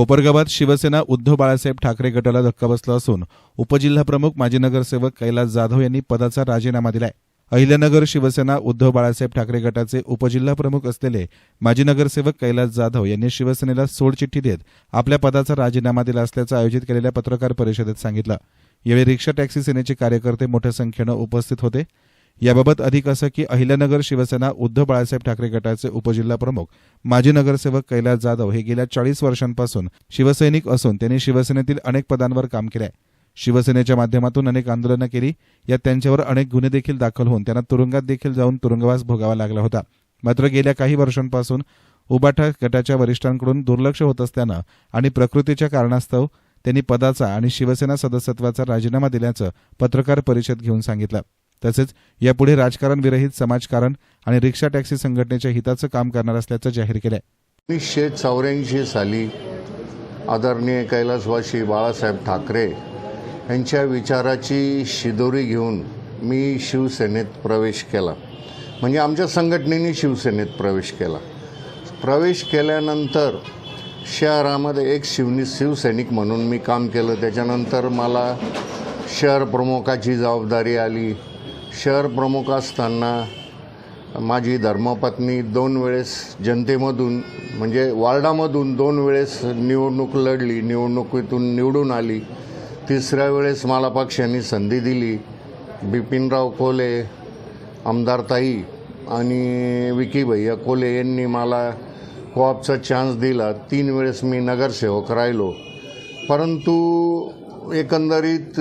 कोपरगावात शिवसेना उद्धव बाळासाहेब ठाकरे गटाला धक्का बसला असून उपजिल्हाप्रमुख माजी नगरसेवक कैलास जाधव यांनी पदाचा राजीनामा दिलाय. अहिल्यानगर शिवसेना उद्धव बाळासाहेब ठाकरे गटाचे उपजिल्हाप्रमुख असलेले माजी नगरसेवक कैलास जाधव यांनी शिवसेनेला सोडचिठ्ठी देत आपल्या पदाचा राजीनामा दिला असल्याचं आयोजित केलेल्या पत्रकार परिषदेत सांगितलं. यावेळी रिक्षा टॅक्सी सेनेचे कार्यकर्ते मोठ्या संख्येनं उपस्थित होते. याबाबत अधिक असं की अहिल्यानगर शिवसेना उद्धव बाळासाहेब ठाकरे गटाचे उपजिल्हा प्रमुख माजी नगरसेवक कैलास जाधव हे गेल्या चाळीस वर्षांपासून शिवसैनिक असून त्यांनी शिवसेनेतील अनेक पदांवर काम केलंय. शिवसेनेच्या माध्यमातून अनेक आंदोलनं केली यात त्यांच्यावर अनेक गुन्हे देखील दाखल होऊन त्यांना तुरुंगात देखील जाऊन तुरुंगवास भोगावा लागला होता. मात्र गेल्या काही वर्षांपासून उबाठा गटाच्या वरिष्ठांकडून दुर्लक्ष होत असल्यानं आणि प्रकृतीच्या कारणास्तव त्यांनी पदाचा आणि शिवसेना सदस्यत्वाचा राजीनामा दिल्याचं पत्रकार परिषद घेऊन सांगितलं. तसेच यापुढे राजकारण विरहित समाजकारण आणि रिक्षा टॅक्सी संघटनेच्या हिताचं काम करणार असल्याचं जाहीर केलंय. उन्नीसशे चौऱ्याऐंशी साली आदरणीय कैलासवासी बाळासाहेब ठाकरे यांच्या विचाराची शिदोरी घेऊन मी शिवसेनेत प्रवेश केला. म्हणजे आमच्या संघटनेने शिवसेनेत प्रवेश केला. प्रवेश केल्यानंतर शहरामध्ये एक शिवनी शिवसैनिक म्हणून मी काम केलं. त्याच्यानंतर मला शहर प्रमुखाची जबाबदारी आली. शहर प्रमुख असताना माझी धर्मपत्नी दोन वेळेस जनतेमधून म्हणजे वार्डामधून दोन वेळेस निवडणूक लढली निवडणुकीतून निवडून आली. तिसऱ्या वेळेस मला पक्षाने संधी दिली. बिपिनराव कोले आमदारताई आणि विकी भैया कोले यांनी मला कॉपचा चान्स दिला. तीन वेळेस मी नगरसेवक राहिलो. परंतु एकंदरीत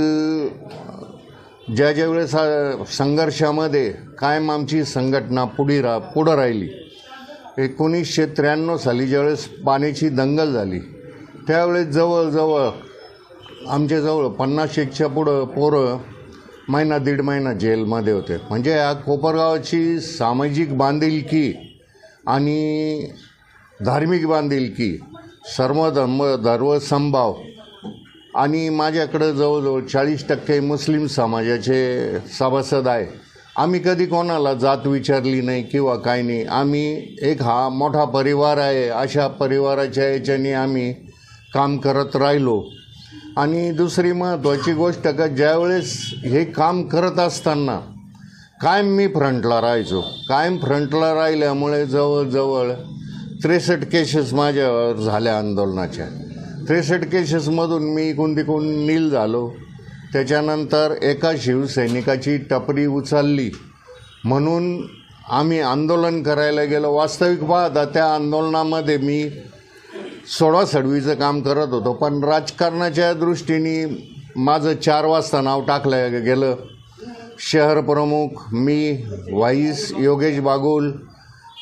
ज्या ज्या वेळेस हा संघर्षामध्ये कायम आमची संघटना पुढे रा पुढं राहिली. एकोणीसशे त्र्याण्णव साली ज्यावेळेस पाण्याची दंगल झाली त्यावेळेस जवळजवळ आमच्याजवळ पन्नास एकच्या पुढं पोरं महिना दीड महिना जेलमध्ये होते. म्हणजे या कोपरगावाची सामाजिक बांधिलकी आणि धार्मिक बांधिलकी सर्व धर्म धर्म आणि माझ्याकडं जवळजवळ चाळीस टक्के मुस्लिम समाजाचे सभासद आहे. आम्ही कधी कोणाला जात विचारली नाही किंवा काय नाही. आम्ही एक हा मोठा परिवार आहे. अशा परिवाराच्या याच्याने आम्ही काम करत राहिलो. आणि दुसरी महत्त्वाची गोष्ट का ज्यावेळेस हे काम करत असताना कायम मी फ्रंटला राहायचो. कायम फ्रंटला राहिल्यामुळे जवळजवळ त्रेसष्ट केसेस माझ्यावर झाल्या आंदोलनाच्या. त्रेसष्ट केसेसमधून मी इकून तिकून नील झालो. त्याच्यानंतर एका शिवसैनिकाची टपरी उचलली. म्हणून आम्ही आंदोलन करायला गेलो. वास्तविक पाहता त्या आंदोलनामध्ये मी सोळा सडवीचं काम करत होतो. पण राजकारणाच्या दृष्टीने माझं चार वाजता नाव टाकलं गेलं. शहर प्रमुख मी वाईस योगेश बागुल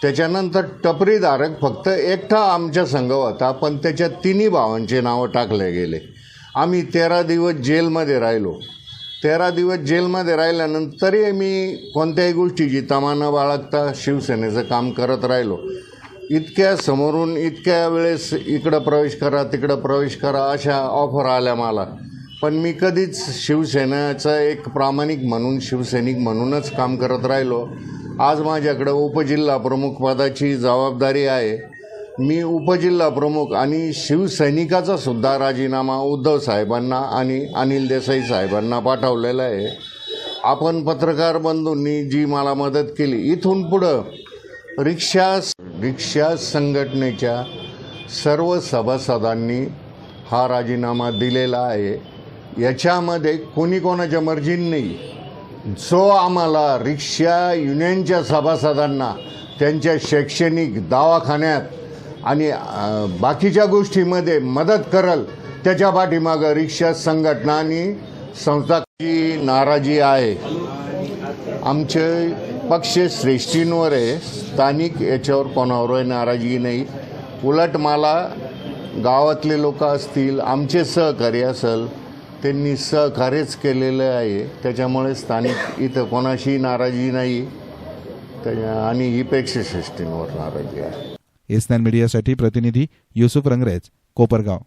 त्याच्यानंतर टपरीधारक फक्त एकटा आमच्या संघ होता पण त्याच्या तिन्ही भावांचे नावं टाकले गेले. आम्ही तेरा दिवस जेलमध्ये राहिलो. तेरा दिवस जेलमध्ये राहिल्यानंतरही मी कोणत्याही गोष्टीची तमा न बाळगता शिवसेनेचं काम करत राहिलो. इतक्या समोरून इतक्या वेळेस इकडं प्रवेश करा तिकडं प्रवेश करा अशा ऑफर आल्या मला. पण मी कधीच शिवसेनेचं एक प्रामाणिक म्हणून शिवसैनिक म्हणूनच काम करत राहिलो. आज माझ्याकडं उपजिल्हा प्रमुख पदाची जबाबदारी आहे. मी उपजिल्हा प्रमुख आणि शिवसैनिकाचा सुद्धा राजीनामा उद्धव साहेबांना आणि अनिल देसाई साहेबांना पाठवलेला आहे. आपण पत्रकार बंधूंनी जी मला मदत केली इथून पुढं रिक्षा रिक्षा संघटनेच्या सर्व सभासदांनी हा राजीनामा दिलेला आहे. याच्यामध्ये कोणी कोणाच्या मर्जीने नाही जो आम्हाला रिक्षा युनियनच्या सभासदांना त्यांच्या शैक्षणिक दवाखान्यात आणि बाकीच्या गोष्टीमध्ये मदत करल त्याच्या पाठीमागं रिक्षा संघटना आणि संस्थाची नाराजी आहे. आमचे पक्ष श्रेष्ठींवर आहे. स्थानिक याच्यावर कोणावर नाराजी नाही. उलट मला गावातले लोक असतील आमचे सहकारी असेल त्यांनी सहकार्यच केलेलं आहे. त्याच्यामुळे स्थानिक इथं कोणाशी नाराजी नाही. आणि ही पेक्षा सिस्टीमवर नाराजी आहे. एसनॅन मीडियासाठी प्रतिनिधी युसुफ रंगरेज कोपरगाव.